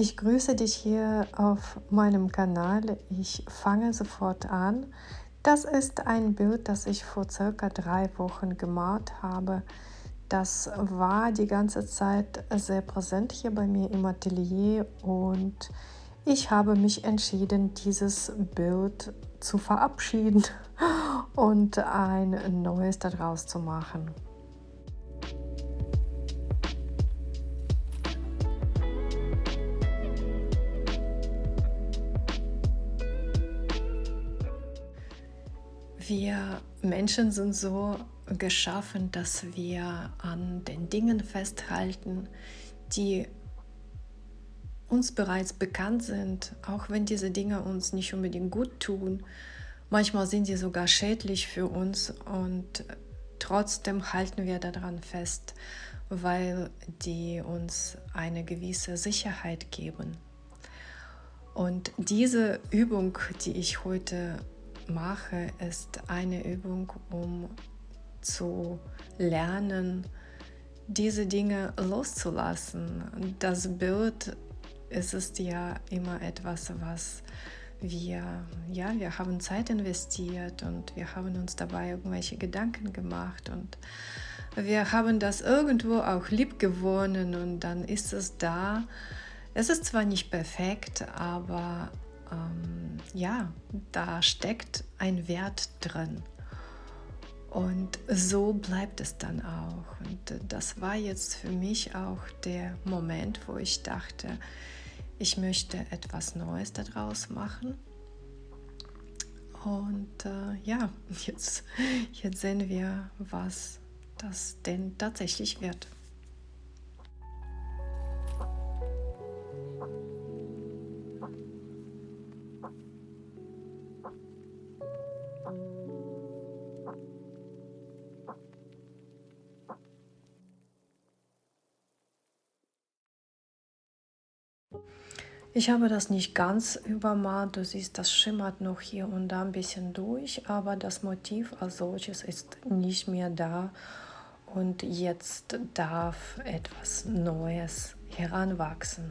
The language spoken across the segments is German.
Ich grüße dich hier auf meinem Kanal. Ich fange sofort an. Das ist ein Bild, das ich vor circa drei Wochen gemalt habe. Das war die ganze Zeit sehr präsent hier bei mir im Atelier und ich habe mich entschieden, dieses Bild zu verabschieden und ein neues daraus zu machen. Wir Menschen sind so geschaffen, dass wir an den Dingen festhalten, die uns bereits bekannt sind, auch wenn diese Dinge uns nicht unbedingt gut tun. Manchmal sind sie sogar schädlich für uns und trotzdem halten wir daran fest, weil die uns eine gewisse Sicherheit geben. Und diese Übung, die ich heute mache, ist eine Übung, um zu lernen, diese Dinge loszulassen. Das Bild es ist ja immer etwas, was wir, ja, wir haben Zeit investiert und wir haben uns dabei irgendwelche Gedanken gemacht und wir haben das irgendwo auch lieb gewonnen und dann ist es da. Es ist zwar nicht perfekt, aber ähm, ja, da steckt ein Wert drin. Und so bleibt es dann auch. Und das war jetzt für mich auch der Moment, wo ich dachte, ich möchte etwas Neues daraus machen. Und äh, ja, jetzt, jetzt sehen wir, was das denn tatsächlich wird. Ich habe das nicht ganz übermalt, du siehst, das schimmert noch hier und da ein bisschen durch, aber das Motiv als solches ist nicht mehr da und jetzt darf etwas Neues heranwachsen.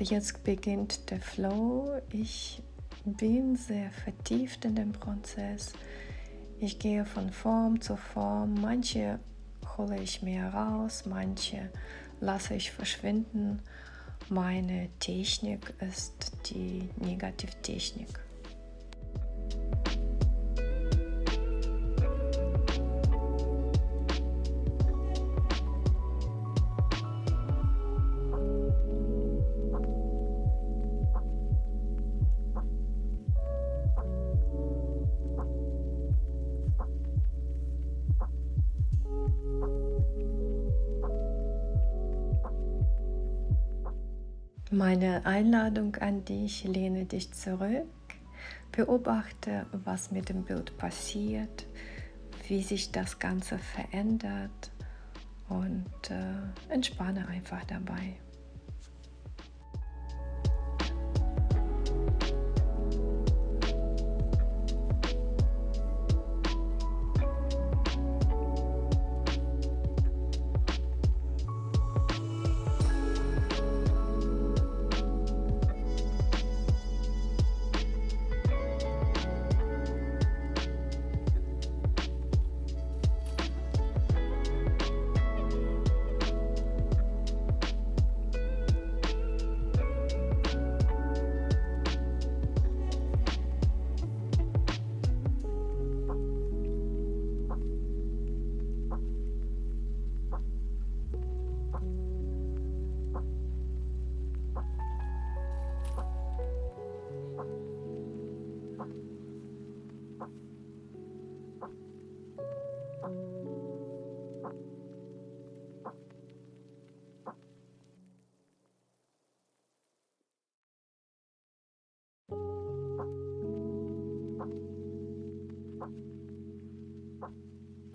Jetzt beginnt der Flow. Ich bin sehr vertieft in dem Prozess. Ich gehe von Form zu Form. Manche hole ich mehr raus, manche lasse ich verschwinden. Meine Technik ist die Negativtechnik. Meine Einladung an dich, lehne dich zurück, beobachte, was mit dem Bild passiert, wie sich das Ganze verändert und äh, entspanne einfach dabei.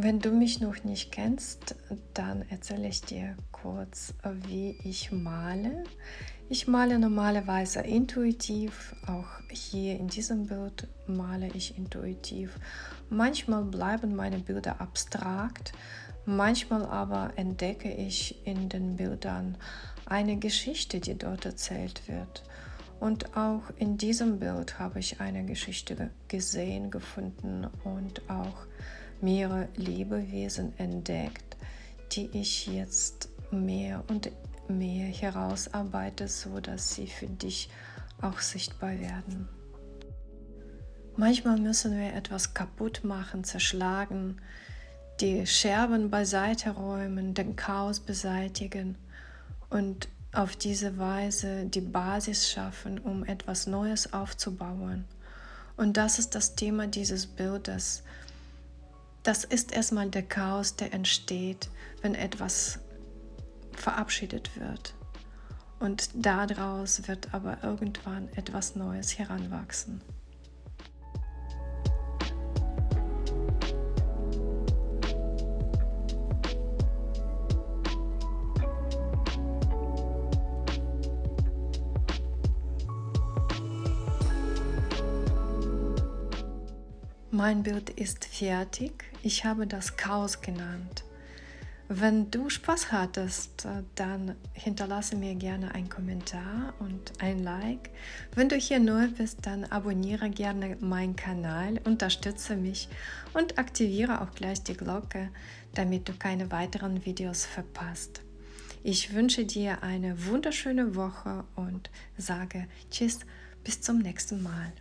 Wenn du mich noch nicht kennst, dann erzähle ich dir kurz, wie ich male. Ich male normalerweise intuitiv, auch hier in diesem Bild male ich intuitiv. Manchmal bleiben meine Bilder abstrakt, manchmal aber entdecke ich in den Bildern eine Geschichte, die dort erzählt wird. Und auch in diesem Bild habe ich eine Geschichte gesehen, gefunden und auch mehrere Lebewesen entdeckt, die ich jetzt mehr und mehr herausarbeite, so dass sie für dich auch sichtbar werden. Manchmal müssen wir etwas kaputt machen, zerschlagen, die Scherben beiseite räumen, den Chaos beseitigen und auf diese Weise die Basis schaffen, um etwas Neues aufzubauen. Und das ist das Thema dieses Bildes, das ist erstmal der Chaos, der entsteht, wenn etwas verabschiedet wird. Und daraus wird aber irgendwann etwas Neues heranwachsen. Mein Bild ist fertig. Ich habe das Chaos genannt. Wenn du Spaß hattest, dann hinterlasse mir gerne einen Kommentar und ein Like. Wenn du hier neu bist, dann abonniere gerne meinen Kanal, unterstütze mich und aktiviere auch gleich die Glocke, damit du keine weiteren Videos verpasst. Ich wünsche dir eine wunderschöne Woche und sage Tschüss, bis zum nächsten Mal.